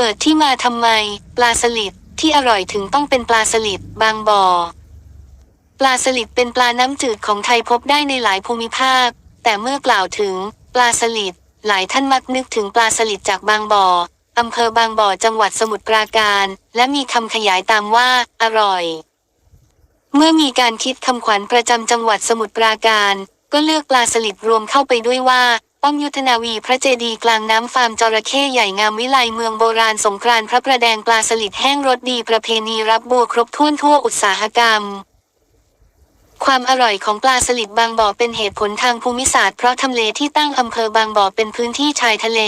ปิดที่มาทำไม ปลาสลิดที่อร่อยถึงต้องเป็นปลาสลิดบางบ่อ ปลาสลิดเป็นปลาน้ำจืดของไทยพบได้ในหลายภูมิภาค แต่เมื่อกล่าวถึง ปลาสลิดหลายท่านมักนึกถึงปลาสลิดจากบางบ่ออำเภอบางบ่อจังหวัดสมุทรปราการ และมีคำขยายตามว่า อร่อย เมื่อมีการคิดคำขวัญประจำจังหวัดสมุทรปราการ ก็เลือกปลาสลิดรวมเข้าไปด้วยว่า ป้อมยุทธนาวีพระเจดีย์กลางน้ำฟาร์มจระเข้ใหญ่งามวิไลเมืองโบราณสงกรานพระประแดงปลาสลิดแห้งรสดีประเพณีรับบัวครบถ้วนทั่วอุตสาหกรรม ความอร่อยของปลาสลิดบางบ่อเป็นเหตุผลทางภูมิศาสตร์เพราะทำเลที่ตั้งอำเภอบางบ่อเป็นพื้นที่ชายทะเล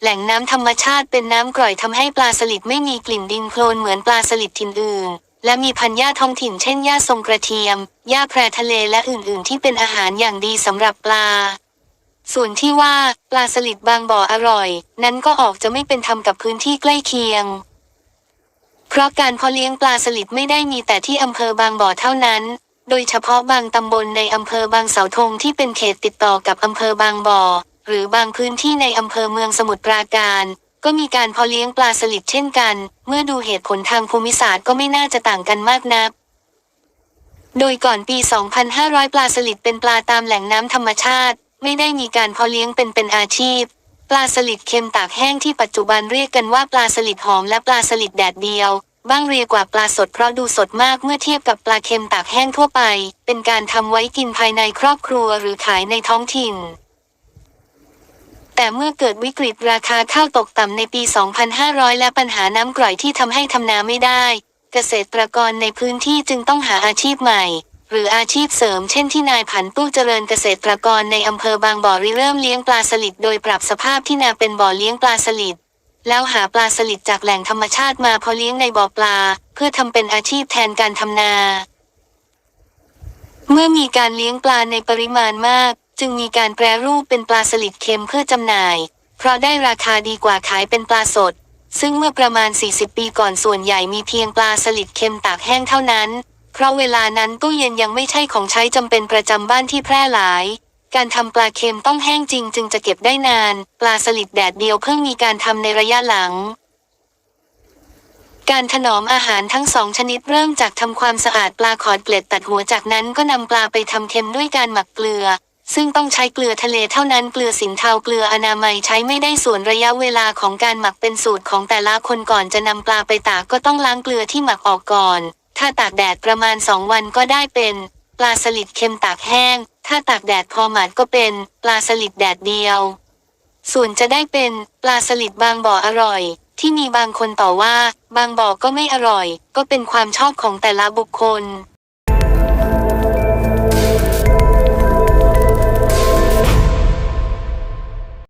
แหล่งน้ำธรรมชาติเป็นน้ำกร่อยทำให้ปลาสลิดไม่มีกลิ่นดินโคลนเหมือนปลาสลิดถิ่นอื่นและมีพันธุ์หญ้าท้องถิ่นเช่นหญ้าทรงกระเทียม หญ้าแพรทะเลและอื่น ๆ ที่เป็นอาหารอย่างดีสำหรับปลา ส่วนที่ว่าปลาสลิดบางบ่ออร่อย นั้นก็ออกจะไม่เป็นธรรมกับพื้นที่ใกล้เคียง เพราะการเพาะเลี้ยงปลาสลิดไม่ได้มีแต่ที่อำเภอบางบ่อเท่านั้น โดยเฉพาะบางตำบลในอำเภอบางเสาธงที่เป็นเขตติดต่อกับอำเภอบางบ่อ หรือบางพื้นที่ในอำเภอเมืองสมุทรปราการ ก็มีการเพาะเลี้ยงปลาสลิดเช่นกัน เมื่อดูเหตุผลทางภูมิศาสตร์ก็ไม่น่าจะต่างกันมากนักโดยก่อนปี 2500 ปลาสลิดเป็นปลาตามแหล่งน้ำธรรมชาติ ไม่ได้มีการเพาะเลี้ยงเป็นเป็นอาชีพ ปลาสลิดเค็มตากแห้งที่ปัจจุบันเรียกกันว่าปลาสลิดหอมและปลาสลิดแดดเดียว บ้างเรียกว่าปลาสดเพราะดูสดมากเมื่อเทียบกับปลาเค็มตากแห้งทั่วไป เป็นการทำไว้กินภายในครอบครัวหรือขายในท้องถิ่นแต่เมื่อเกิดวิกฤตราคาข้าวตกต่ำในปี 2500 และปัญหาน้ำกร่อยที่ทำให้ทำนาไม่ได้ เกษตรกรในพื้นที่จึงต้องหาอาชีพใหม่ หรืออาชีพเสริมเช่นที่นายผันตู้เจริญเกษตรกรในอำเภอบางบ่อริเริ่มเลี้ยงปลาสลิดโดยปรับสภาพที่นาเป็นบ่อเลี้ยงปลาสลิดแล้วหาปลาสลิดจากแหล่งธรรมชาติมาเพาะเลี้ยงในบ่อปลา เพื่อทำเป็นอาชีพแทนการทำนา เมื่อมีการเลี้ยงปลาในปริมาณมาก จึงมีการแปรรูปเป็นปลาสลิดเค็มเพื่อจำหน่าย เพราะได้ราคาดีกว่าขายเป็นปลาสด ซึ่งเมื่อประมาณ 40 ปีก่อนส่วนใหญ่มีเพียงปลาสลิดเค็มตากแห้งเท่านั้น เพราะเวลานั้นตู้เย็นยังไม่ใช่ของใช้จำเป็นประจำบ้านที่แพร่หลาย การทำปลาเค็มต้องแห้งจริงจึงจะเก็บได้นาน ปลาสลิดแดดเดียวเพิ่งมีการทำในระยะหลัง การถนอมอาหารทั้งสองชนิดเริ่มจากทำความสะอาดปลาขอดเกล็ดตัดหัวจากนั้นก็นำปลาไปทำเค็มด้วยการหมักเกลือซึ่งต้องใช้เกลือทะเลเท่านั้นเกลือสินเทาเกลืออนามัยใช้ไม่ได้ส่วนระยะเวลาของการหมักเป็นสูตรของแต่ละคนก่อนจะนำปลาไปตากก็ต้องล้างเกลือที่หมักออกก่อน ถ้าตากแดดประมาณสองวันก็ได้เป็น ปลาสลิดเค็มตากแห้ง ถ้าตากแดดพอหมาดก็เป็น ปลาสลิดแดดเดียว ส่วนจะได้เป็น ปลาสลิดบางบ่ออร่อย ที่มีบางคนต่อว่า บางบ่อก็ไม่อร่อย ก็เป็นความชอบของแต่ละบุคคล